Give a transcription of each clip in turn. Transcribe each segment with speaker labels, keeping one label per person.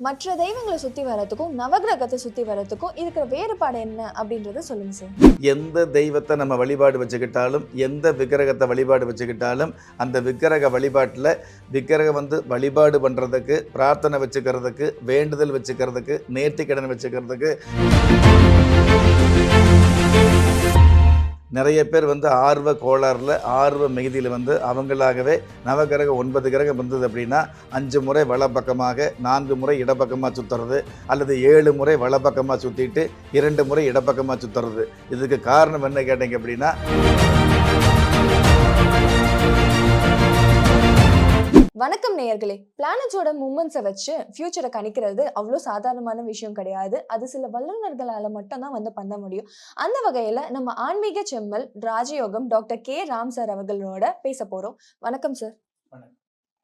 Speaker 1: மற்ற தெய்வங்களை சுத்தி வரதுக்கும் நவகிரகத்தை சுத்தி வரத்துக்கும் இருக்கிற வேறுபாடு என்ன அப்படின்றத சொல்லுங்க சார்.
Speaker 2: எந்த தெய்வத்தை நம்ம வழிபாடு வச்சுக்கிட்டாலும் எந்த விக்கிரகத்தை வழிபாடு வச்சுக்கிட்டாலும் அந்த விக்கிரக வழிபாட்டில் விக்கிரகம் வந்து வழிபாடு பண்ணுறதுக்கு பிரார்த்தனை வச்சுக்கிறதுக்கு வேண்டுதல் வச்சுக்கிறதுக்கு நேர்த்திக்கடன் வச்சுக்கிறதுக்கு. நிறைய பேர் வந்து ஆர்வ கோளாறில் ஆர்வ மிகுதியில் வந்து அவங்களாகவே நவகிரகம் ஒன்பது கிரகம் வந்தது அப்படின்னா அஞ்சு முறை வலப்பக்கமாக நான்கு முறை இடப்பக்கமாக சுற்றுறது அல்லது ஏழு முறை வலப்பக்கமாக சுற்றிட்டு இரண்டு முறை இடப்பக்கமாக சுற்றுறது இதுக்கு காரணம் என்ன கேட்டீங்க அப்படின்னா
Speaker 1: வணக்கம் நேயர்களே. பிளானட்ஸோட மூமெண்ட்ஸை வச்சு ஃபியூச்சரை கணிக்கிறது அவ்வளோ சாதாரணமான விஷயம் கிடையாது. அது சில வல்லுநர்களால் மட்டும்தான் வந்து பண்ண முடியும். அந்த வகையில் நம்ம ஆன்மீக செம்மல் ராஜயோகம் டாக்டர் கே. ராம் சார் அவர்களோட பேச போகிறோம் வணக்கம் சார்.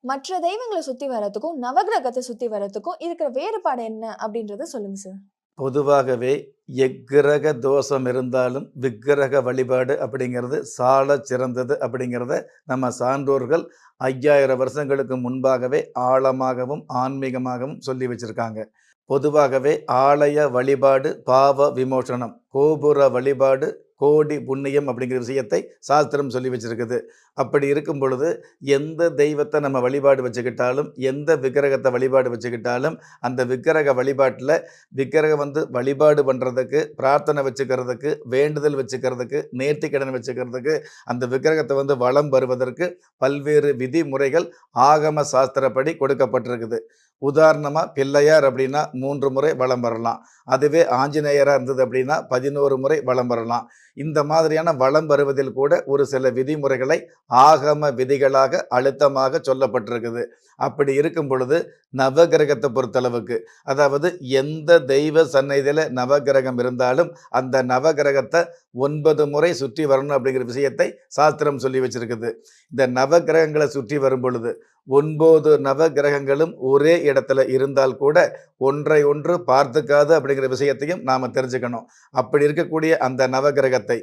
Speaker 1: மற்ற தெய்வங்களை சுற்றி வர்றதுக்கும் நவகிரகத்தை சுற்றி வர்றதுக்கும் இருக்கிற வேறுபாடு என்ன அப்படின்றத சொல்லுங்க சார்
Speaker 2: பொதுவாகவே எக்கிரக தோஷம் இருந்தாலும் விக்கிரக வழிபாடு அப்படிங்கிறது சால சிறந்தது அப்படிங்கிறத நம்ம சான்றோர்கள் ஐயாயிரம் வருஷங்களுக்கு முன்பாகவே ஆழமாகவும் ஆன்மீகமாகவும் சொல்லி வச்சிருக்காங்க. பொதுவாகவே ஆலய வழிபாடு பாவ விமோசனம் கோபுர வழிபாடு கோடி புண்ணியம் அப்படிங்கிற விஷயத்தை சாஸ்திரம் சொல்லி வச்சுருக்குது. அப்படி இருக்கும் பொழுது எந்த தெய்வத்தை நம்ம வழிபாடு வச்சுக்கிட்டாலும் எந்த விக்கிரகத்தை வழிபாடு வச்சுக்கிட்டாலும் அந்த விக்கிரக வழிபாட்டில் விக்கிரகம் வந்து வழிபாடு பண்ணுறதுக்கு பிரார்த்தனை வச்சுக்கிறதுக்கு வேண்டுதல் வச்சுக்கிறதுக்கு நேர்த்திக்கடன் வச்சுக்கிறதுக்கு அந்த விக்கிரகத்தை வந்து வளம் வருவதற்கு பல்வேறு விதிமுறைகள் ஆகம சாஸ்திரப்படி கொடுக்கப்பட்டிருக்குது. உதாரணமாக பிள்ளையார் அப்படின்னா மூன்று முறை வலம் வரலாம் அதுவே ஆஞ்சநேயராக இருந்தது அப்படின்னா பதினோரு முறை வலம் வரலாம் இந்த மாதிரியான வலம் வருவதில் கூட ஒரு சில விதிமுறைகளை ஆகம விதிகளாக அழுத்தமாக சொல்லப்பட்டிருக்குது. அப்படி இருக்கும் பொழுது நவகிரகத்தை பொறுத்தளவுக்கு அதாவது எந்த தெய்வ சந்நிதியில் நவகிரகம் இருந்தாலும் அந்த நவகிரகத்தை ஒன்பது முறை சுற்றி வரணும் அப்படிங்கிற விஷயத்தை சாஸ்திரம் சொல்லி வச்சிருக்குது. இந்த நவகிரகங்களை சுற்றி வரும் பொழுது ஒன்பது நவகிரகங்களும் ஒரே இடத்துல இருந்தால் கூட ஒன்றை ஒன்று பார்த்துக்காது அப்படிங்கிற விஷயத்தையும் நாம் தெரிஞ்சுக்கணும். அப்படி இருக்கக்கூடிய அந்த நவகிரகத்தை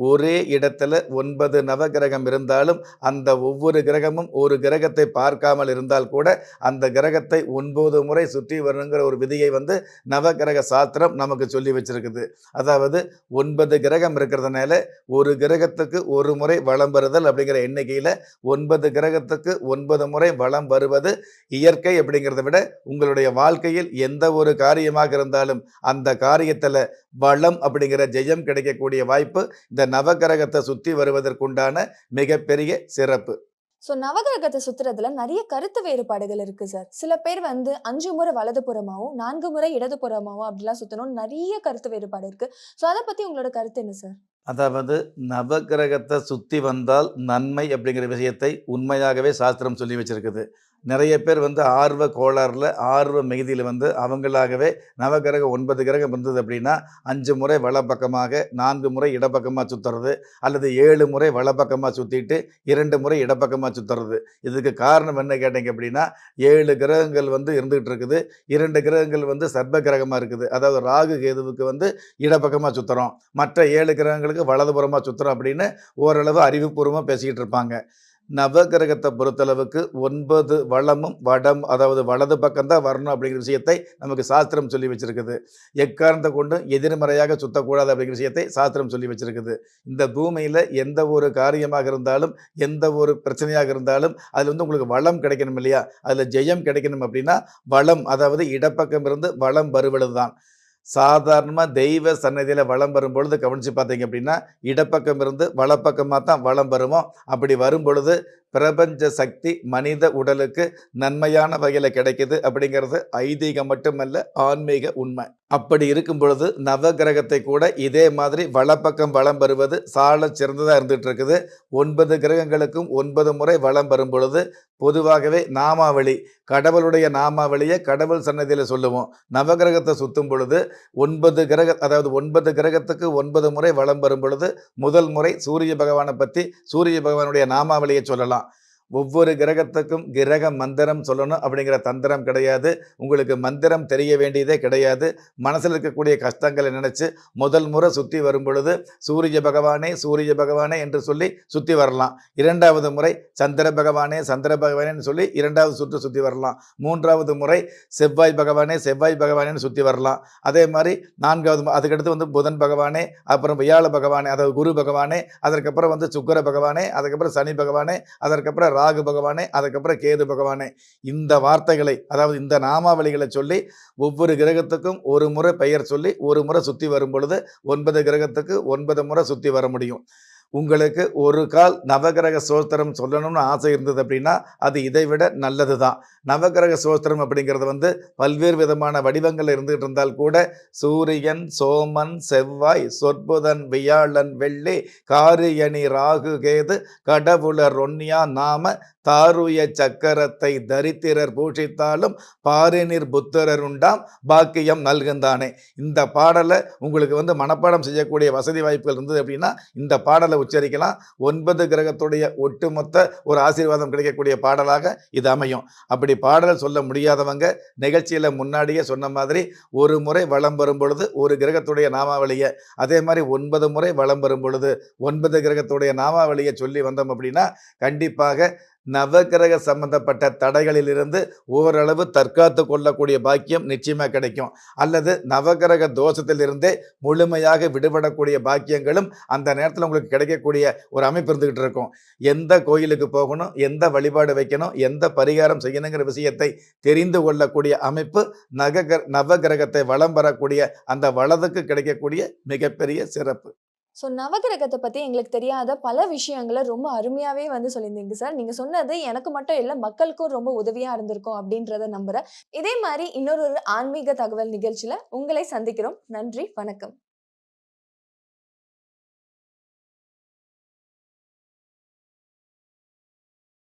Speaker 2: ஒரே இடத்துல ஒன்பது நவகிரகம் இருந்தாலும் அந்த ஒவ்வொரு கிரகமும் ஒரு கிரகத்தை பார்க்காமல் இருந்தால் கூட அந்த கிரகத்தை ஒன்பது முறை சுற்றி வரணுங்கிற ஒரு விதியை வந்து நவகிரக சாஸ்திரம் நமக்கு சொல்லி வச்சிருக்குது. அதாவது ஒன்பது கிரகம் இருக்கிறதுனால ஒரு கிரகத்துக்கு ஒரு முறை வளம் வருதல் அப்படிங்கிற எண்ணிக்கையில் ஒன்பது கிரகத்துக்கு ஒன்பது முறை வளம் வருவது இயற்கை அப்படிங்கிறத விட உங்களுடைய வாழ்க்கையில் எந்த ஒரு காரியமாக இருந்தாலும் அந்த காரியத்தில் வளம் அப்படிங்கிற ஜெயம் கிடைக்கக்கூடிய வாய்ப்பு இந்த நவகிரகத்தை சுற்றி வருவதற்குண்டான மிகப்பெரிய சிறப்பு.
Speaker 1: ஸோ நவகிரகத்தை சுத்துறதுல நிறைய கருத்து வேறுபாடுகள் இருக்கு சார் சில பேர் வந்து அஞ்சு முறை வலதுபுறமாவும் நான்கு முறை இடதுபுறமாவும் அப்படிலாம் சுத்தணும் நிறைய கருத்து வேறுபாடு இருக்கு. ஸோ அதை பத்தி உங்களோட கருத்து என்ன சார்
Speaker 2: அதாவது நவகிரகத்தை சுற்றி வந்தால் நன்மை அப்படிங்கிற விஷயத்தை உண்மையாகவே சாஸ்திரம் சொல்லி வச்சிருக்குது. நிறைய பேர் வந்து ஆர்வ கோளாறில் ஆர்வ மிகுதியில் வந்து அவங்களாகவே நவகிரகம் ஒன்பது கிரகம் இருந்தது அப்படின்னா அஞ்சு முறை வலப்பக்கமாக நான்கு முறை இடப்பக்கமாக சுற்றுறது அல்லது ஏழு முறை வலப்பக்கமாக சுற்றிட்டு இரண்டு முறை இடப்பக்கமாக சுற்றுறது இதுக்கு காரணம் என்ன கேட்டீங்க அப்படின்னா ஏழு கிரகங்கள் வந்து இருந்துகிட்டு இருக்குது. இரண்டு கிரகங்கள் வந்து சர்ப கிரகமாக இருக்குது. அதாவது ராகு கேதுவுக்கு வந்து இடப்பக்கமாக சுற்றுறோம் மற்ற ஏழு கிரகங்களுக்கு வலதுபுறமாக சுற்றுறோம் அப்படின்னு ஓரளவு அறிவுபூர்வமாக பேசிக்கிட்டு இருப்பாங்க. நவகிரகத்தை பொறுத்தளவுக்கு ஒன்பது வளமும் வடம் அதாவது வலது பக்கம்தான் வரணும் அப்படிங்கிற விஷயத்தை நமக்கு சாஸ்திரம் சொல்லி வச்சிருக்குது. எக்காரணத்தை கொண்டும் எதிர்மறையாக சுத்தக்கூடாது அப்படிங்கிற விஷயத்தை சாஸ்திரம் சொல்லி வச்சிருக்குது. இந்த பூமியில் எந்த ஒரு காரியமாக இருந்தாலும் எந்த ஒரு பிரச்சனையாக இருந்தாலும் அதில் வந்து உங்களுக்கு வளம் கிடைக்கணும் இல்லையா? அதில் ஜெயம் கிடைக்கணும் அப்படின்னா வளம் அதாவது இடப்பக்கம் இருந்து வளம் வருவது தான் சாதாரணமாக தெய்வ சன்னதியில் வளம் வரும் பொழுது கவனித்து பார்த்தீங்க அப்படின்னா இடப்பக்கம் இருந்து வலப்பக்கமாக தான் வளம் வருமோ அப்படி வரும் பொழுது பிரபஞ்ச சக்தி மனித உடலுக்கு நன்மையான வகையில் கிடைக்குது அப்படிங்கிறது ஐதீகம் மட்டுமல்ல ஆன்மீக உண்மை. அப்படி இருக்கும் பொழுது நவகிரகத்தை கூட இதே மாதிரி வலப்பக்கம் வளம் வருவது சால சிறந்ததாக இருந்துகிட்டு இருக்குது. ஒன்பது கிரகங்களுக்கும் ஒன்பது முறை வளம் வரும் பொழுது பொதுவாகவே நாமாவளி கடவுளுடைய நாமாவளியை கடவுள் சன்னதியில் சொல்லுவோம். நவகிரகத்தை சுற்றும் பொழுது ஒன்பது கிரக அதாவது ஒன்பது கிரகத்துக்கு ஒன்பது முறை வளம் வரும் பொழுது முதல் முறை சூரிய பகவானை பற்றி சூரிய பகவானுடைய நாமாவளியை சொல்லலாம். ஒவ்வொரு கிரகத்துக்கும் கிரக மந்திரம் சொல்லணும் அப்படிங்கிற தந்திரம் கிடையாது. உங்களுக்கு மந்திரம் தெரிய வேண்டியதே கிடையாது. மனசில் இருக்கக்கூடிய கஷ்டங்களை நினச்சி முதல் முறை சுற்றி வரும் பொழுது சூரிய பகவானே சூரிய பகவானே என்று சொல்லி சுற்றி வரலாம். இரண்டாவது முறை சந்திர பகவானே சந்திர பகவானேன்னு சொல்லி இரண்டாவது சுற்று சுற்றி வரலாம். மூன்றாவது முறை செவ்வாய் பகவானே செவ்வாய் பகவானேன்னு சுற்றி வரலாம். அதே மாதிரி நான்காவது அதுக்கடுத்து வந்து புதன் பகவானே அப்புறம் வியாழ பகவானே அதாவது குரு பகவானே அதற்கப்புறம் வந்து சுக்கிர பகவானே அதுக்கப்புறம் சனி பகவானே அதற்கப்புறம் ராகு பகவானே அதுக்கப்புறம் கேது பகவானே. இந்த வார்த்தைகளை அதாவது இந்த நாமாவளிகளை சொல்லி ஒவ்வொரு கிரகத்துக்கும் ஒரு முறை பெயர் சொல்லி ஒரு முறை சுற்றி வரும் பொழுது ஒன்பது கிரகத்துக்கு ஒன்பது முறை சுற்றி வர முடியும். உங்களுக்கு ஒரு கால் நவகிரக சோஸ்திரம் சொல்லணும்னு ஆசை இருந்தது அப்படின்னா அது இதை விட நல்லது தான் நவகிரக சோஸ்திரம் அப்படிங்கிறது வந்து பல்வேறு விதமான வடிவங்கள் இருந்துகிட்டு இருந்தால் கூட சூரியன் சோமன் செவ்வாய் சொற்புதன் வியாழன் வெள்ளி காரியணி ராகு கேது கடவுளர் ரொன்யா நாம தாருய சக்கரத்தை தரித்திரர் பூஷித்தாலும் பாரினிர் புத்தரர் உண்டாம் பாக்கியம் நல்குந்தானே. இந்த பாடலை உங்களுக்கு வந்து மனப்பாடம் செய்யக்கூடிய வசதி வாய்ப்புகள் இருந்தது அப்படின்னா இந்த பாடலை உச்சரிக்கலாம். ஒன்பது கிரகத்துடைய ஒட்டுமொத்த ஒரு ஆசீர்வாதம் கிடைக்கக்கூடிய பாடலாக இது அமையும். அப்படி பாடல் சொல்ல முடியாதவங்க நிகழ்ச்சியில் முன்னாடியே சொன்ன மாதிரி ஒரு முறை வளம் வரும் பொழுது ஒரு கிரகத்துடைய நாமாவளியை அதே மாதிரி ஒன்பது முறை வளம் வரும் பொழுது ஒன்பது கிரகத்துடைய நாமாவளியை சொல்லி வந்தோம் அப்படின்னா கண்டிப்பாக நவகிரக சம்பந்தப்பட்ட தடைகளிலிருந்து ஓரளவு தற்காத்து கொள்ளக்கூடிய பாக்கியம் நிச்சயமாக கிடைக்கும். அல்லது நவகிரக தோஷத்திலிருந்தே முழுமையாக விடுபடக்கூடிய பாக்கியங்களும் அந்த நேரத்தில் உங்களுக்கு கிடைக்கக்கூடிய ஒரு அமைப்பு இருந்துகிட்டு இருக்கும். எந்த கோயிலுக்கு போகணும் எந்த வழிபாடு வைக்கணும் எந்த பரிகாரம் செய்யணுங்கிற விஷயத்தை தெரிந்து கொள்ளக்கூடிய அமைப்பு நக நவகிரகத்தை வளம் வரக்கூடிய அந்த வலதுக்கு கிடைக்கக்கூடிய மிகப்பெரிய சிறப்பு.
Speaker 1: ஸோ நவகிரகத்தை பற்றி எங்களுக்கு தெரியாத பல விஷயங்களை ரொம்ப அருமையாகவே வந்து சொல்லியிருந்தீங்க சார். நீங்கள் சொன்னது எனக்கு மட்டும் இல்லை மக்களுக்கும் ரொம்ப உதவியாக இருந்திருக்கும் அப்படின்றத நம்புகிறேன் இதே மாதிரி இன்னொரு ஆன்மீக தகவல் நிகழ்ச்சியில் உங்களை சந்திக்கிறோம். நன்றி வணக்கம்.